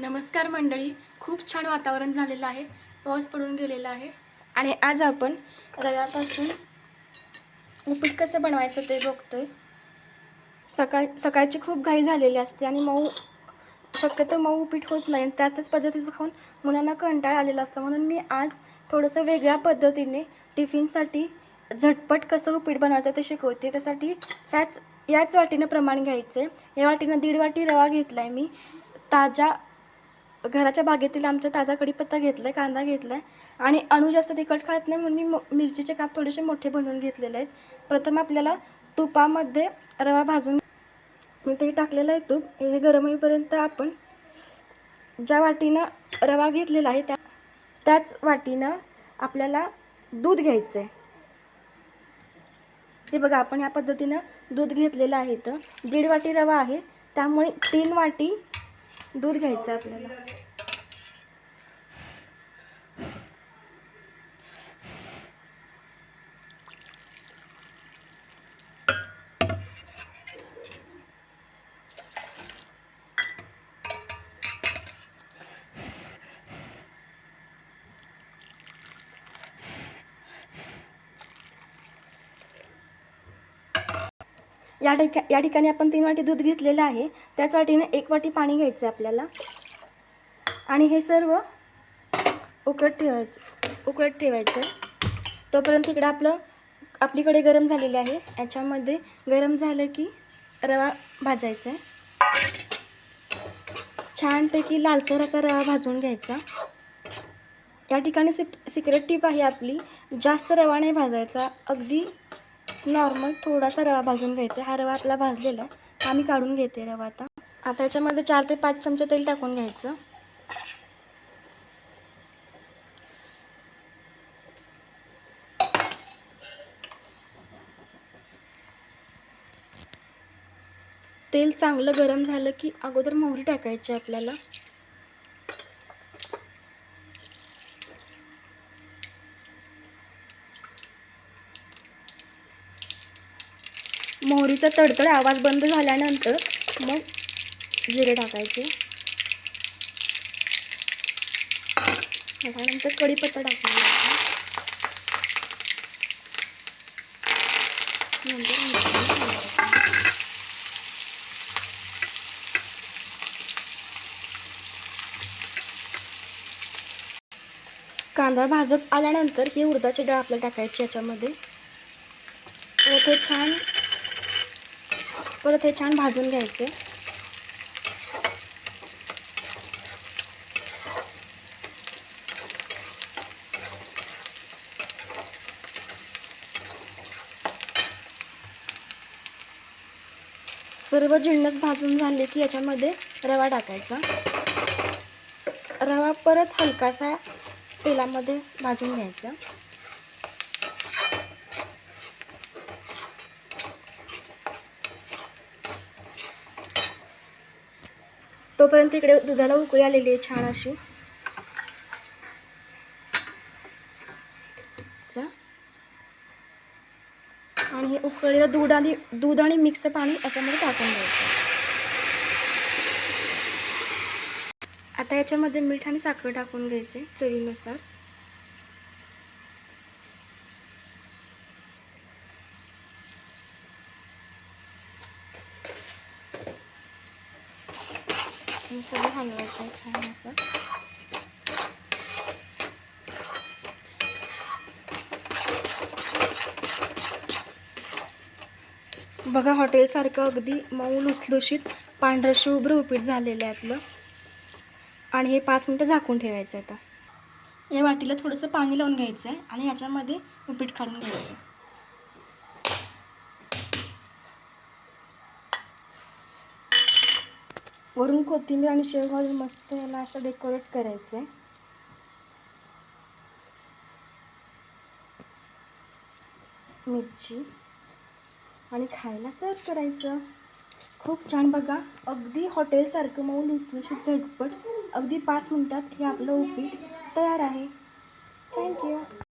नमस्कार मंडळी. खूप छान वातावरण झालेलं आहे. पाऊस पडून गेलेला आहे. आणि आज आपण रव्यापासून उपीट कसं बनवायचं ते बघतोय. सकाळ सकाळची खूप घाई झालेली असते आणि मऊ शक्यतो मऊ उपीट होत नाही. आणि पद्धतीचं खाऊन मुलांना कंटाळा आलेला असतो. म्हणून मी आज थोडंसं वेगळ्या पद्धतीने टिफिनसाठी झटपट कसं उपीट बनवायचं ते शिकवते. त्यासाठी ह्याच याच वाटीनं प्रमाण घ्यायचं आहे या वाटीनं दीड वाटी रवा घेतला आहे मी. ताज्या घराच्या बागेतील आमच्या ताजा कढीपत्ता घेतला आहे कांदा घेतला आहे आणि अणू जास्त तिखट खात नाही म्हणून मी मो मिरचीचे काप थोडेसे मोठे बनवून घेतलेले आहेत. प्रथम आपल्याला तुपामध्ये रवा भाजून मी ते टाकलेलं आहे तूप. हे गरम होईपर्यंत आपण ज्या वाटीनं रवा घेतलेला आहे त्या त्याच वाटीनं आपल्याला दूध घ्यायचं आहे हे बघा आपण ह्या पद्धतीनं दूध घेतलेलं आहे तर दीड वाटी रवा आहे. त्यामुळे तीन वाटी दूध घ्यायचं आहे आपल्याला. या ठिका या ठिकाणी आपण तीन वाटी दूध घेतलेलं आहे. त्याच वाटीने एक वाटी पाणी घ्यायचं आहे आपल्याला. आणि हे सर्व उकळत ठेवायचं उकळत ठेवायचं. आहे तोपर्यंत इकडं आपलं आपलीकडे गरम झालेली आहे. याच्यामध्ये गरम झालं की रवा भाजायचा आहे. छानपैकी लालसर असा रवा भाजून घ्यायचा. या ठिकाणी सिप सिक्रेट टीप आहे आपली जास्त रवा नाही भाजायचा. अगदी नॉर्मल थोडासा रवा भाजून घ्यायचा. हा रवा आपला भाजलेला आहे. आम्ही काढून घेते रवा आता. आता याच्यामध्ये चार ते पाच चमचे तेल टाकून घ्यायचं. तेल चांगलं गरम झालं की अगोदर मोहरी टाकायची आपल्याला. मोहरीचा तडतड आवाज बंद झाल्यानंतर मग जिरे टाकायचे. त्याच्यानंतर कढीपत्ता टाकायचा नंतर कांदा भाजत आल्यानंतर ही उडदाची डाळ आपल्याला टाकायची याच्यामध्ये. परत छान परत हे छान भाजून घ्यायचे. सर्व जिन्नस भाजून झाले की याच्यामध्ये रवा टाकायचा. रवा परत हलकासा तेलामध्ये भाजून घ्यायचा. तोपर्यंत इकडे दुधाला उकळी आलेली आहे छान अशी. चा. आणि हे उकळलेलं दूध आणि दूध आणि मिक्स पाणी याच्यामध्ये टाकून द्यायचं. आता याच्यामध्ये मीठ आणि साखर टाकून घ्यायचे चवीनुसार. आणि सगळं हलवायचं छान असं. बघा हॉटेलसारखं अगदी मऊ लुसलुशीत पांढरं शुभ्र उपीट झालेलं आहे आपलं. आणि हे पाच मिनटं झाकून ठेवायचं आहे आता. या वाटीला थोडंसं पाणी लावून घ्यायचं आहे आणि याच्यामध्ये उपीट काढून घ्यायचं आहे. वरून कोथिंबीर आणि शेव घालून मस्त याला असं डेकोरेट करायचं आहे मिरची. आणि खायला सर्व करायचं. खूप छान बघा. अगदी हॉटेलसारखं मऊ लुसलुशीत झटपट. अगदी पाच मिनटात हे आपलं उपीट तयार आहे. थँक्यू